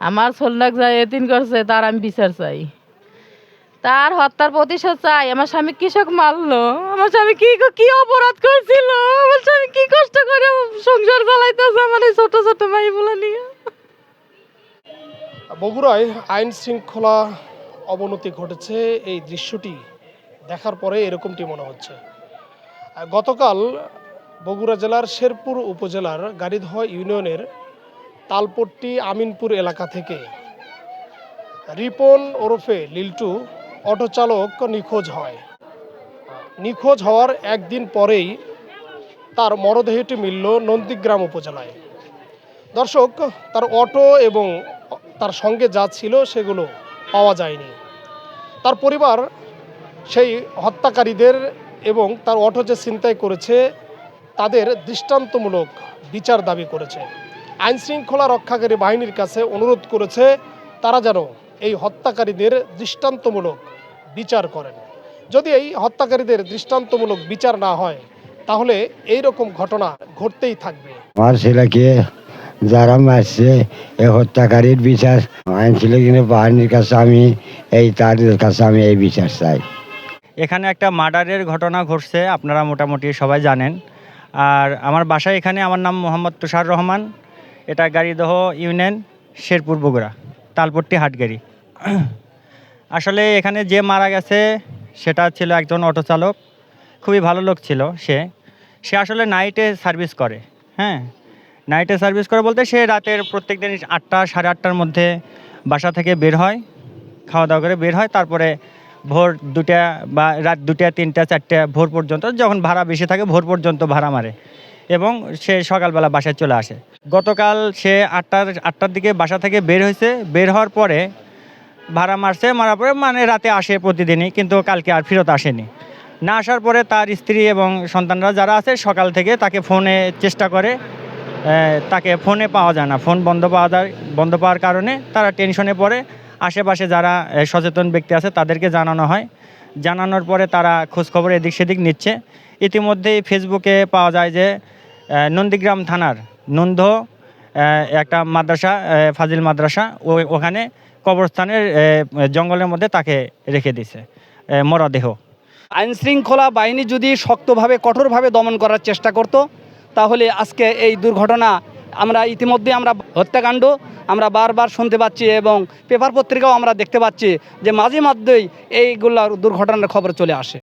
আমার ছোল্লাক যায় এতিন করছে, তার আমি বিচার চাই। তার হত্যার প্রতিশোধ চাই। আমার স্বামী কৃষক মারলো। আমার স্বামী কি কি অপরাধ করছিল? আমার স্বামী কি কষ্ট করে সংসার চালাইতেছে আমার এই ছোট ছোট ভাই বলে নিয়ে? বগুড়ায় আইন শৃঙ্খলা অবনতি ঘটেছে। এই দৃশ্যটি দেখার পরে এরকমটি মনে হচ্ছে। গতকাল বগুড়া জেলার শেরপুর উপজেলার গাড়িদহ ইউনিয়নের তালপট্টি আমিনপুর এলাকা থেকে। রিপন ওরফে লিল্টু অটোচালক নিখোঁজ হয়। নিখোঁজ হওয়ার একদিন পরেই তার মরদেহটি মিলল নন্দীগ্রাম উপজেলায়। দর্শক, তার অটো এবং তার সঙ্গে যা ছিল সেগুলো পাওয়া যায়নি। তার পরিবার সেই হত্যাকারীদের এবং তার অটো যে ছিনতাই করেছে, তাদের দৃষ্টান্তমূলক বিচার দাবি করেছে। আইন শৃঙ্খলা রক্ষাকারী বাহিনীর কাছে অনুরোধ করেছে তারা যেন এই হত্যাকারীদের দৃষ্টান্তমূলক বিচার করেন। যদি এই হত্যাকারীদের দৃষ্টান্তমূলক বিচার না হয় তাহলে এই রকম ঘটনা ঘটতেই থাকবে। আমার ছেলেকে যারা মারছে এই হত্যাকারীর বিচার। আইন ছিল কিন্তু বাহিনীর কাছে আমি এই তাদের কাছে আমি এই বিচার চাই। এখানে একটা মার্ডারের ঘটনা ঘটছে আপনারা মোটামুটি সবাই জানেন। আর আমার বাসা এখানে আমার নাম মোহাম্মদ তুষার রহমান। এটা গাড়িদহ ইউনিয়ন শেরপুর বগুড়া, তালপট্টি হাটগাড়ি আসলে এখানে যে মারা গেছে, সেটা ছিল একজন অটো চালক, খুবই ভালো লোক ছিল সে। সে আসলে নাইটে সার্ভিস করে হ্যাঁ? নাইটে সার্ভিস করে বলতে সে রাতের প্রত্যেক দিন আটটা, সাড়ে আটটার মধ্যে বাসা থেকে বের হয় খাওয়া দাওয়া করে বের হয়, তারপরে ভোর দুটা বা রাত দুটা তিনটা, চারটা, ভোর পর্যন্ত, যখন ভাড়া বেশি থাকে, ভোর পর্যন্ত ভাড়া মারে। এবং সে সকালবেলা বাসায় চলে আসে। গতকাল সে আটটার আটটার দিকে বাসা থেকে বের হয়েছে। বের হওয়ার পরে ভাড়া মারছে, মারার পরে মানে রাতে আসে প্রতিদিনই, কিন্তু কালকে আর ফেরত আসেনি। না আসার পরে তার স্ত্রী এবং সন্তানরা যারা আছে, সকাল থেকে তাকে ফোনে চেষ্টা করে তাকে ফোনে পাওয়া যায় না। ফোন বন্ধ পাওয়া যায়, বন্ধ পাওয়ার কারণে তারা টেনশনে পড়ে। আশেপাশে যারা সচেতন ব্যক্তি আছে, তাদেরকে জানানো হয়। জানানোর পরে তারা খোঁজখবর এদিক সেদিক নিচ্ছে। ইতিমধ্যেই ফেসবুকে পাওয়া যায় যে নন্দীগ্রাম থানার নন্দ একটা মাদ্রাসা ফাজিল মাদ্রাসা, ও ওখানে কবরস্থানের জঙ্গলের মধ্যে তাকে রেখে দিছে মরদেহ। আইন শৃঙ্খলা বাহিনী যদি শক্তভাবে, কঠোরভাবে দমন করার চেষ্টা করত, তাহলে আজকে এই দুর্ঘটনা আমরা ইতিমধ্যে আমরা হত্যাকাণ্ড আমরা বারবার শুনতে পাচ্ছি এবং পেপার পত্রিকাও আমরা দেখতে পাচ্ছি যে মাঝে মধ্যেই এইগুলা দুর্ঘটনার খবর চলে আসে।